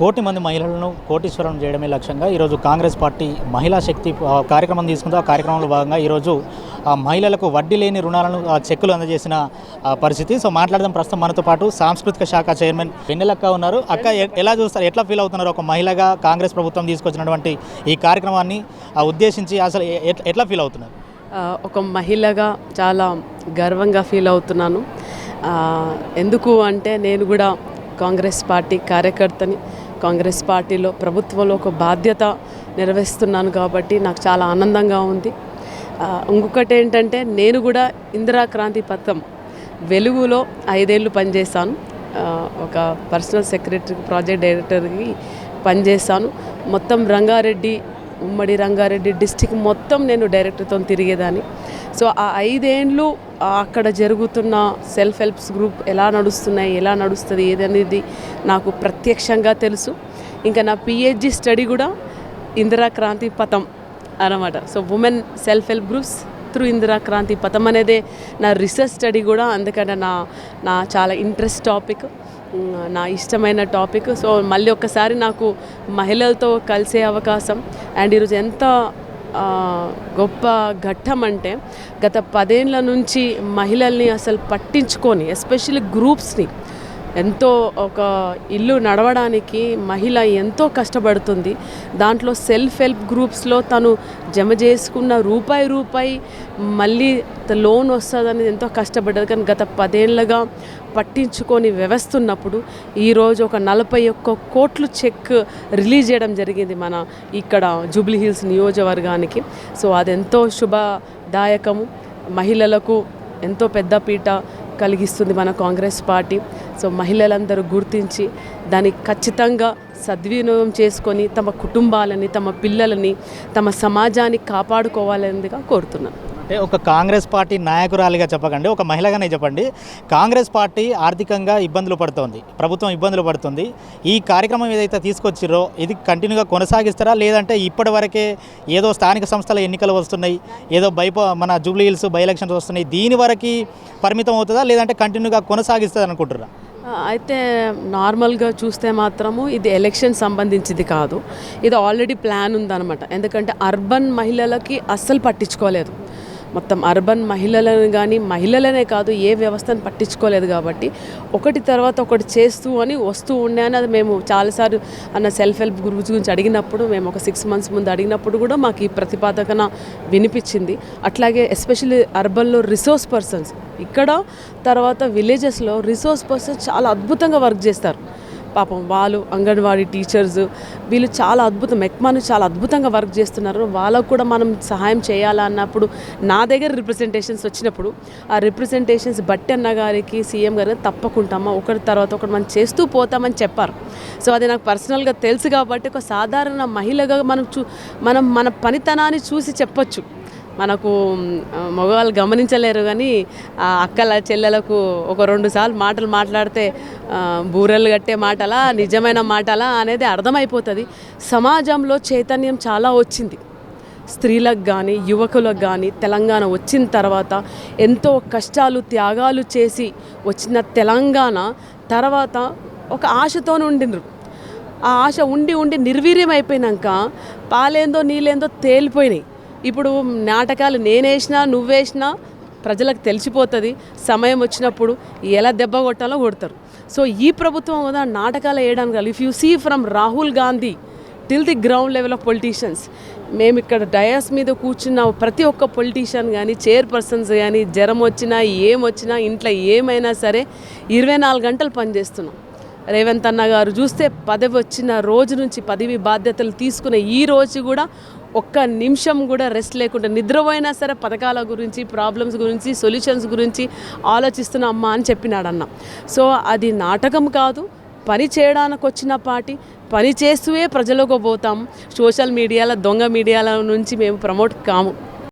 కోటి మంది మహిళలను కోటీశ్వరం చేయడమే లక్ష్యంగా ఈరోజు కాంగ్రెస్ పార్టీ మహిళా శక్తి కార్యక్రమం తీసుకుందో. ఆ కార్యక్రమంలో భాగంగా ఈరోజు మహిళలకు వడ్డీ లేని రుణాలను చెక్కులు అందజేసిన పరిస్థితి. సో మాట్లాడదాం ప్రస్తుతం మనతో పాటు సాంస్కృతిక శాఖ చైర్మన్ వెన్నెలక్క ఉన్నారు. అక్క ఎలా చూస్తారు ఎట్లా ఫీల్ అవుతున్నారు ఒక మహిళగా కాంగ్రెస్ ప్రభుత్వం తీసుకొచ్చినటువంటి ఈ కార్యక్రమాన్ని ఉద్దేశించి అసలు ఎట్లా- ఫీల్ అవుతున్నారు? ఒక మహిళగా చాలా గర్వంగా ఫీల్ అవుతున్నాను. ఎందుకు అంటే నేను కూడా కాంగ్రెస్ పార్టీ కార్యకర్తని కాంగ్రెస్ పార్టీలో ప్రభుత్వంలో ఒక బాధ్యత నిర్వహిస్తున్నాను కాబట్టి నాకు చాలా ఆనందంగా ఉంది. ఇంకొకటి ఏంటంటే నేను కూడా ఇందిరా క్రాంతి పథకం వెలుగులో ఐదేళ్ళు పనిచేశాను. ఒక పర్సనల్ సెక్రటరీ ప్రాజెక్ట్ డైరెక్టర్కి పనిచేశాను. మొత్తం రంగారెడ్డి ఉమ్మడి రంగారెడ్డి డిస్టిక్ మొత్తం నేను డైరెక్టర్తో తిరిగేదాన్ని. సో ఆ ఐదేండ్లు అక్కడ జరుగుతున్న సెల్ఫ్ హెల్ప్స్ గ్రూప్ ఎలా నడుస్తున్నాయి ఎలా నడుస్తుంది ఏదనేది నాకు ప్రత్యక్షంగా తెలుసు. ఇంకా నా పిహెచ్డి స్టడీ కూడా ఇందిరా క్రాంతి పథం అన్నమాట so women self help groups through Indira Kranti Patham అనేదే నా రీసెర్చ్ స్టడీ కూడా. అందుకంటే నా నా చాలా ఇంట్రెస్ట్ టాపిక్ నా ఇష్టమైన టాపిక్. సో మళ్ళీ ఒక్కసారి నాకు మహిళలతో కలిసే అవకాశం. అండ్ ఈరోజు ఎంత గొప్ప ఘట్టం అంటే గత పదేళ్ళ నుంచి మహిళల్ని అసలు పట్టించుకొని ఎస్పెషల్లీ గ్రూప్స్ని ఎంతో ఒక ఇల్లు నడవడానికి మహిళ ఎంతో కష్టపడుతుంది. దాంట్లో సెల్ఫ్ హెల్ప్ గ్రూప్స్లో తను జమ చేసుకున్న రూపాయి రూపాయి మళ్ళీ లోన్ వస్తుందని ఎంతో కష్టపడ్డది కానీ గత పదేళ్ళగా పట్టించుకొని వ్యవస్థ ఉన్నప్పుడు ఈరోజు ఒక నలభై ఒక్క కోట్లు చెక్ రిలీజ్ చేయడం జరిగింది మన ఇక్కడ జూబ్లీ హిల్స్ నియోజకవర్గానికి. సో అదెంతో శుభదాయకము. మహిళలకు ఎంతో పెద్దపీట కలిగిస్తుంది మన కాంగ్రెస్ పార్టీ. సో మహిళలందరూ గుర్తించి దాన్ని ఖచ్చితంగా సద్వినియోగం చేసుకొని తమ కుటుంబాలని తమ పిల్లలని తమ సమాజాన్ని కాపాడుకోవాలనిగా కోరుతున్నాను. అంటే ఒక కాంగ్రెస్ పార్టీ నాయకురాలిగా చెప్పకండి ఒక మహిళగానే చెప్పండి. కాంగ్రెస్ పార్టీ ఆర్థికంగా ఇబ్బందులు పడుతోంది ప్రభుత్వం ఇబ్బందులు పడుతుంది. ఈ కార్యక్రమం ఏదైతే తీసుకొచ్చిరో ఇది కంటిన్యూగా కొనసాగిస్తారా? లేదంటే ఇప్పటి వరకే ఏదో స్థానిక సంస్థల ఎన్నికలు వస్తున్నాయి ఏదో బైపో మన జూబ్లీ హిల్స్ బై ఎలక్షన్స్ వస్తున్నాయి. దీని వరకు పరిమితం అవుతుందా? లేదంటే కంటిన్యూగా కొనసాగిస్తుంది అనుకుంటున్నారా అయితే నార్మల్గా చూస్తే మాత్రము ఇది ఎలక్షన్ సంబంధించింది కాదు. ఇది ఆల్రెడీ ప్లాన్ ఉందన్నమాట. ఎందుకంటే అర్బన్ మహిళలకి అస్సలు పట్టించుకోలేదు. మొత్తం అర్బన్ మహిళలను కానీ మహిళలనే కాదు ఏ వ్యవస్థను పట్టించుకోలేదు కాబట్టి ఒకటి తర్వాత ఒకటి చేస్తూ అని వస్తూ ఉండే అని అది మేము చాలాసార్లు అన్న సెల్ఫ్ హెల్ప్ గ్రూప్స్ గురించి అడిగినప్పుడు మేము ఒక సిక్స్ మంత్స్ ముందు అడిగినప్పుడు కూడా మాకు ఈ ప్రతిపాదకన వినిపించింది. అట్లాగే ఎస్పెషల్లీ అర్బన్లో రిసోర్స్ పర్సన్స్ ఇక్కడ తర్వాత విలేజెస్లో రిసోర్స్ పర్సన్స్ చాలా అద్భుతంగా వర్క్ చేస్తారు. పాపం వాళ్ళు అంగన్వాడీ టీచర్స్ వీళ్ళు చాలా అద్భుతం. మెక్మాను చాలా అద్భుతంగా వర్క్ చేస్తున్నారు. వాళ్ళకు కూడా మనం సహాయం చేయాలా అన్నప్పుడు నా దగ్గర రిప్రజెంటేషన్స్ వచ్చినప్పుడు ఆ రిప్రజెంటేషన్స్ బట్టి అన్న గారికి సీఎం గారు తప్పకుంటామా? ఒకటి తర్వాత ఒకటి మనం చేస్తూ పోతామని చెప్పారు. సో అది నాకు పర్సనల్గా తెలుసు కాబట్టి ఒక సాధారణ మహిళగా మనం చూ మనం మన పనితనాన్ని చూసి చెప్పొచ్చు. మనకు మగవాళ్ళు గమనించలేరు కానీ ఆ అక్కల చెల్లెలకు ఒక రెండు సార్లు మాటలు మాట్లాడితే బూరెలు కట్టే మాటలా నిజమైన మాటలా అనేది అర్థమైపోతుంది. సమాజంలో చైతన్యం చాలా వచ్చింది. స్త్రీలకు కానీ యువకులకు కానీ తెలంగాణ వచ్చిన తర్వాత ఎంతో కష్టాలు త్యాగాలు చేసి వచ్చిన తెలంగాణ తర్వాత ఒక ఆశతో ఉండినరు ఆ ఆశ ఉండి ఉండి నిర్వీర్యం అయిపోయినాక పాలేందో నీళ్ళేందో తేలిపోయినాయి. ఇప్పుడు నాటకాలు నేనేసినా నువ్వేసినా ప్రజలకు తెలిసిపోతుంది. సమయం వచ్చినప్పుడు ఎలా దెబ్బ కొట్టాలో కొడతారు. సో ఈ ప్రభుత్వం కూడా నాటకాలు వేయడానికి కాదు if you see from Rahul Gandhi till the ground level of politicians మేము ఇక్కడ డయాస్ మీద కూర్చున్న ప్రతి ఒక్క పొలిటీషియన్ కానీ చైర్పర్సన్స్ కానీ జ్వరం వచ్చినా ఏమొచ్చినా ఇంట్లో ఏమైనా సరే ఇరవై నాలుగు గంటలు పనిచేస్తున్నాం. రేవంత్ అన్న గారు చూస్తే పదవి వచ్చిన రోజు నుంచి పదవి బాధ్యతలు తీసుకునే ఈ రోజు కూడా ఒక్క నిమిషం కూడా రెస్ట్ లేకుండా నిద్రపోయినా సరే పథకాల గురించి ప్రాబ్లమ్స్ గురించి సొల్యూషన్స్ గురించి ఆలోచిస్తున్నా అమ్మ అని చెప్పినాడన్న. సో అది నాటకం కాదు. పని చేయడానికి వచ్చిన పాటి పని చేస్తూనే ప్రజలకు పోతాం. సోషల్ మీడియాలో దొంగ మీడియాల నుంచి మేము ప్రమోట్ కాము.